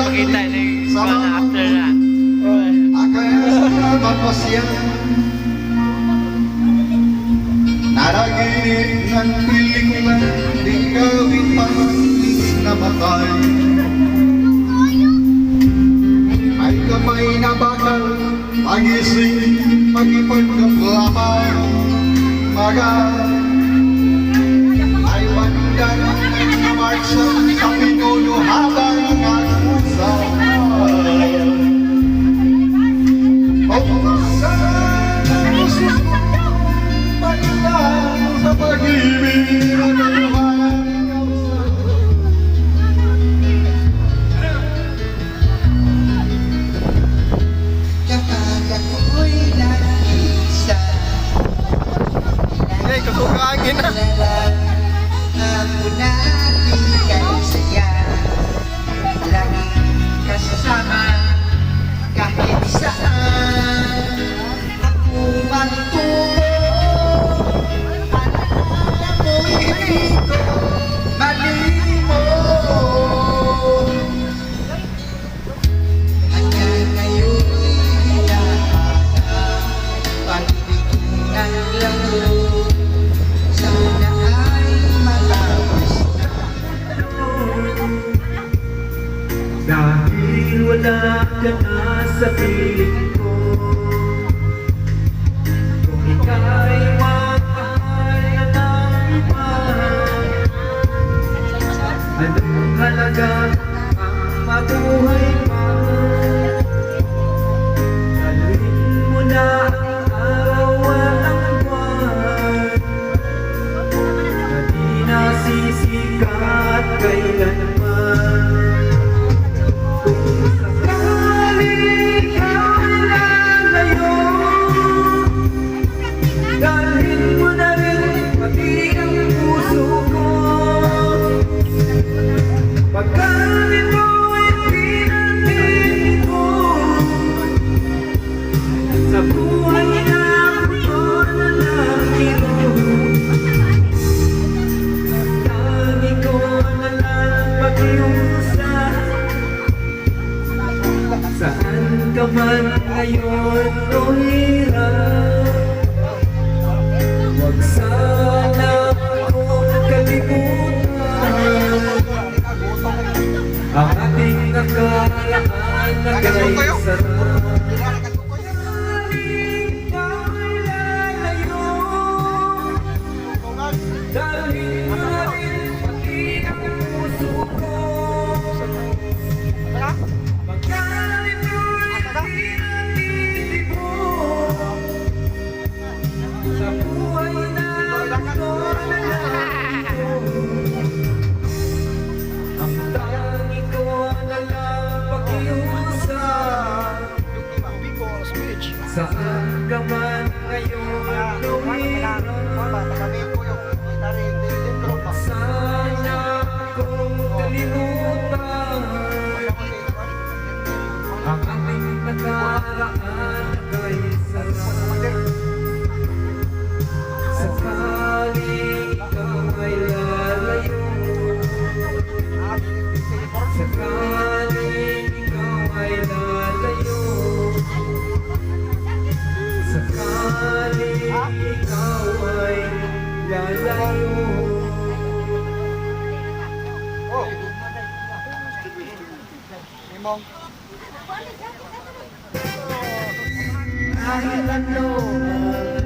makita na yung mga after na. Naraginip ng piling man, di gawin panglis namatay. Ay kamay na bakal, pagising, magipagkaklaman, magal. Ay wanda ng mga marcha, Gina. Aku nanti kau sayang Lagi kasih sama Dahil wala ka na sa piling Gracias. मग. आणि